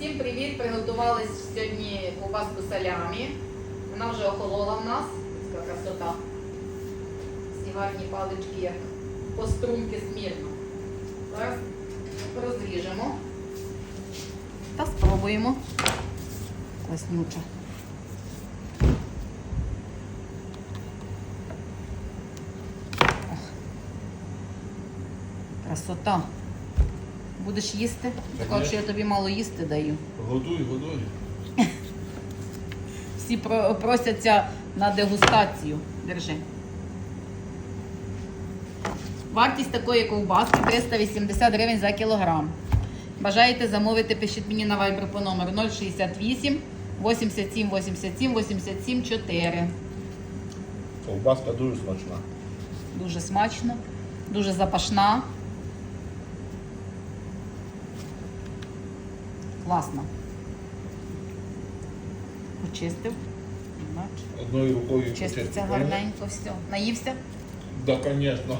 Всім привіт! Приготували сьогодні ковбаску салямі. Вона вже охолола в нас. Така красота. Ці гарні палички, як по струнки смірно. Зараз розріжемо та спробуємо. Класнюча. Ох. Красота. Будеш їсти? Так, що я тобі мало їсти даю. Годуй, годуй. Всі про- просяться на дегустацію. Держи. Вартість такої ковбаски 380 гривень за кілограм. Бажаєте замовити, пишіть мені на Viber по номеру 068 87 87 87 4. Ковбаска дуже смачна. Дуже смачно, дуже запашна. Класно. Почистив. Одною рукою Чиститься почистити. гарненько все. Наївся? Да, звісно.